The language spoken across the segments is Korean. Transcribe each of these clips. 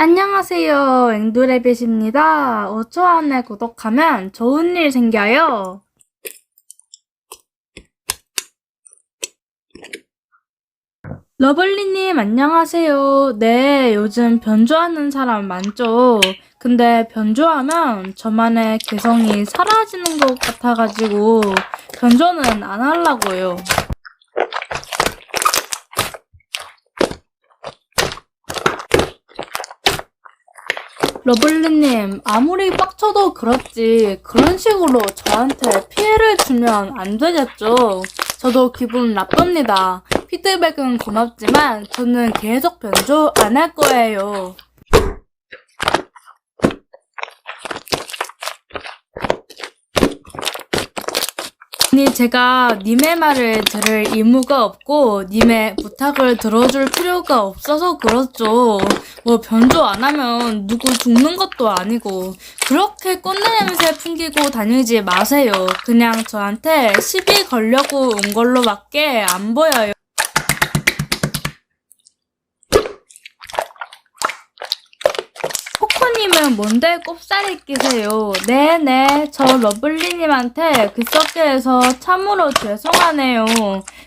안녕하세요. 앵두레빗입니다. 5초 안에 구독하면 좋은 일 생겨요. 러블리님, 안녕하세요. 네, 요즘 변조하는 사람 많죠? 근데 변조하면 저만의 개성이 사라지는 것 같아가지고 변조는 안 하려고요. 러블리님, 아무리 빡쳐도 그렇지, 그런 식으로 저한테 피해를 주면 안 되겠죠? 저도 기분 나쁩니다. 피드백은 고맙지만, 저는 계속 변조 안 할 거예요. 아니, 제가 님의 말을 들을 의무가 없고, 님의 부탁을 들어줄 필요가 없어서 그렇죠. 뭐, 변조 안 하면 누구 죽는 것도 아니고, 그렇게 꼰대 냄새 풍기고 다니지 마세요. 그냥 저한테 시비 걸려고 온 걸로밖에 안 보여요. 코코님은 뭔데 꼽사리 끼세요? 네네, 저 러블리님한테 해서 참으로 죄송하네요.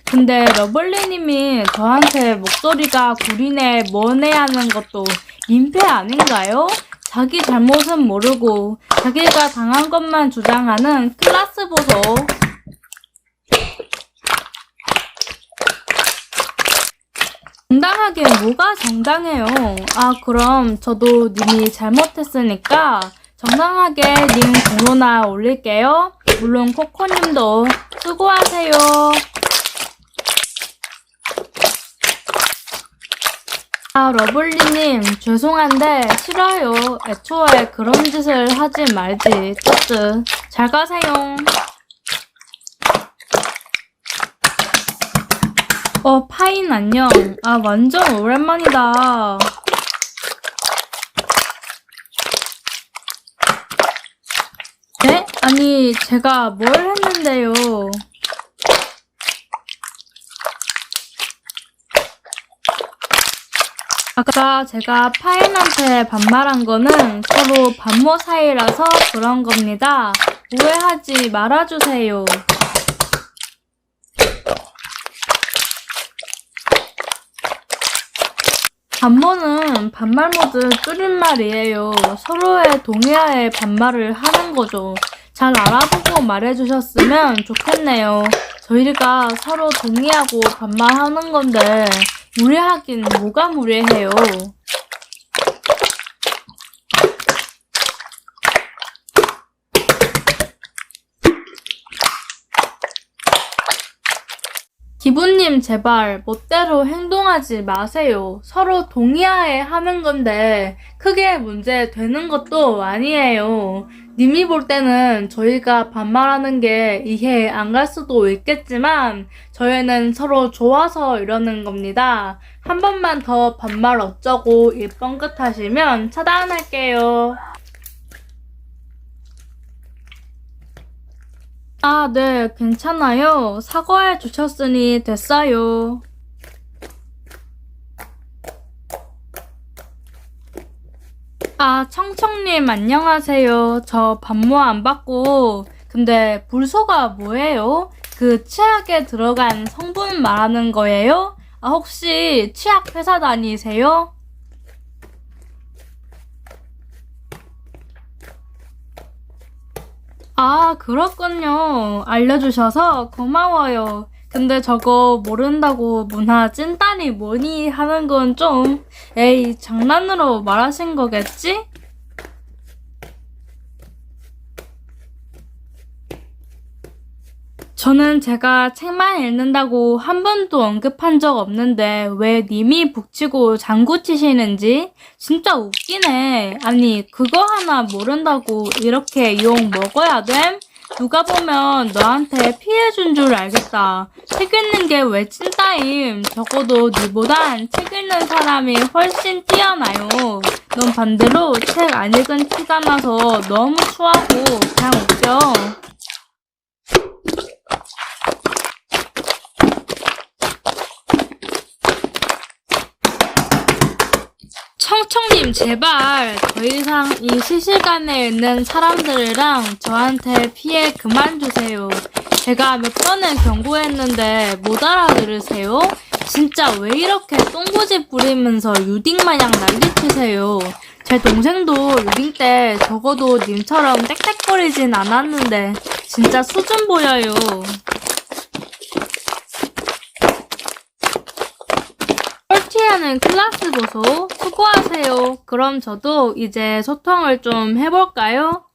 근데 러블리님이 저한테 목소리가 구리네 뭐네 하는 것도 민폐 아닌가요? 자기 잘못은 모르고 자기가 당한 것만 주장하는 클라스 보소. 정당하게 뭐가 정당해요? 아, 그럼 저도 님이 잘못했으니까 정당하게 님 공로나 올릴게요. 물론 코코님도 수고하세요. 아, 러블리님, 죄송한데, 싫어요. 애초에 그런 짓을 하지 말지. 쩌뜨. 잘 가세요. 어, 파인 안녕. 아, 완전 오랜만이다. 네? 아니, 제가 뭘 했는데요. 아까 제가 파인한테 반말한 거는 서로 반모 사이라서 그런 겁니다. 오해하지 말아주세요. 반모는 반말 모드 줄임말이에요. 서로의 동의하에 반말을 하는 거죠. 잘 알아보고 말해주셨으면 좋겠네요. 저희가 서로 동의하고 반말하는 건데 무례하긴 뭐가 무례해요. 기부님 제발 멋대로 행동하지 마세요. 서로 동의하에 하는 건데 크게 문제 되는 것도 아니에요. 님이 볼 때는 저희가 반말하는 게 이해 안 갈 수도 있겠지만 저희는 서로 좋아서 이러는 겁니다. 한 번만 더 반말 어쩌고 일 뻥끗 하시면 차단할게요. 아, 네, 괜찮아요. 사과해 주셨으니 됐어요. 아, 청청님, 안녕하세요. 저 반모 안 받고, 근데 불소가 뭐예요? 그 치약에 들어간 성분 말하는 거예요? 아, 혹시 치약 회사 다니세요? 아, 그렇군요. 알려주셔서 고마워요. 근데 저거 모른다고 문화 찐따니 뭐니 하는 건 좀, 에이, 장난으로 말하신 거겠지? 저는 제가 책만 읽는다고 한 번도 언급한 적 없는데 왜 님이 북치고 장구 치시는지 진짜 웃기네. 아니 그거 하나 모른다고 이렇게 욕 먹어야 됨? 누가 보면 너한테 피해 준 줄 알겠다. 책 읽는 게 왜 찐따임? 적어도 니보단 책 읽는 사람이 훨씬 뛰어나요. 넌 반대로 책 안 읽은 티가 나서 너무 추하고 그냥 웃겨. 청청 님 제발 더 이상 이 실시간에 있는 사람들이랑 저한테 피해 그만 주세요. 제가 몇 번을 경고했는데 못 알아들으세요? 진짜 왜 이렇게 똥고집 부리면서 유딩 마냥 난리치세요? 제 동생도 유딩 때 적어도 님처럼 땡땡거리진 않았는데 진짜 수준 보여요. 꼴찌하는 클라스 보소 수고하세요. 그럼 저도 이제 소통을 좀 해볼까요?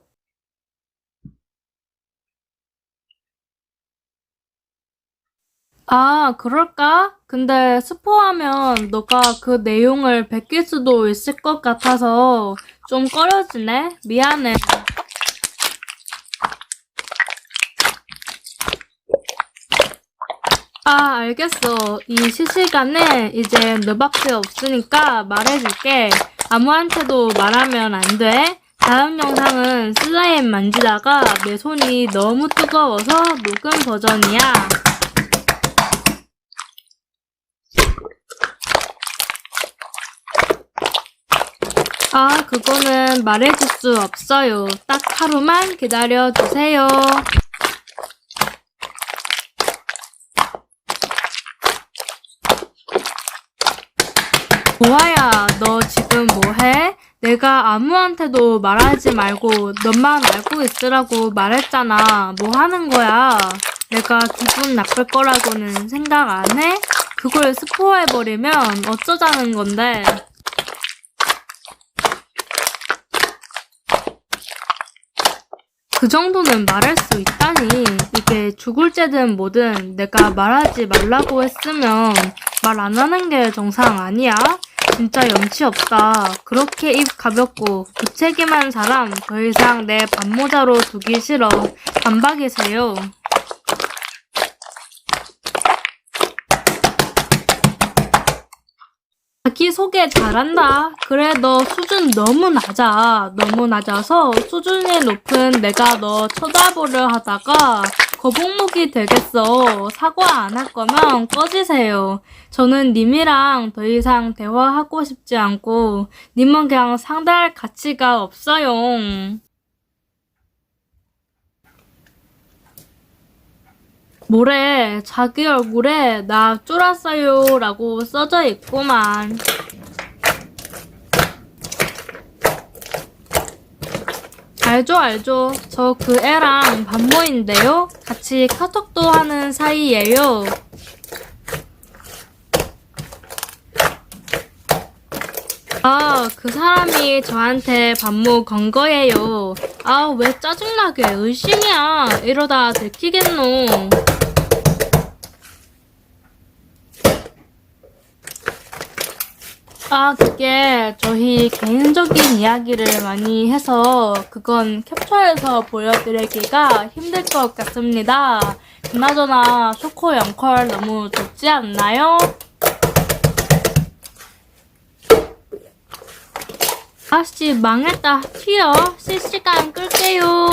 아, 그럴까? 근데 스포하면 너가 그 내용을 베낄 수도 있을 것 같아서 좀 꺼려지네? 미안해. 아, 알겠어. 이 실시간에 이제 너밖에 없으니까 말해줄게. 아무한테도 말하면 안 돼. 다음 영상은 슬라임 만지다가 내 손이 너무 뜨거워서 녹음 버전이야. 아, 그거는 말해줄 수 없어요. 딱 하루만 기다려주세요. 보아야, 너 지금 뭐해? 내가 아무한테도 말하지 말고 너만 알고 있으라고 말했잖아. 뭐 하는 거야? 내가 기분 나쁠 거라고는 생각 안 해? 그걸 스포해버리면 어쩌자는 건데. 그 정도는 말할 수 있다니. 이게 죽을 죄든 뭐든 내가 말하지 말라고 했으면 말 안 하는 게 정상 아니야? 진짜 염치 없다. 그렇게 입 가볍고 부책임한 사람 더 이상 내 반모자로 두기 싫어. 반박이세요. 자기 소개 잘한다. 그래, 너 수준 너무 낮아. 너무 낮아서 수준이 높은 내가 너 쳐다보려 하다가 거북목이 되겠어. 사과 안 할 거면 꺼지세요. 저는 님이랑 더 이상 대화하고 싶지 않고 님은 그냥 상대할 가치가 없어요. 뭐래, 자기 얼굴에 나 쫄았어요 라고 써져 있구만. 알죠, 알죠. 저 그 애랑 반모인데요. 같이 카톡도 하는 사이예요. 아, 그 사람이 저한테 반모 건 거예요. 아, 왜 짜증나게 의심이야. 이러다 들키겠노. 아, 그게 저희 개인적인 이야기를 많이 해서 그건 캡처해서 보여드리기가 힘들 것 같습니다. 그나저나 초코 0컬 너무 좋지 않나요? 아씨 망했다 튀어 실시간 끌게요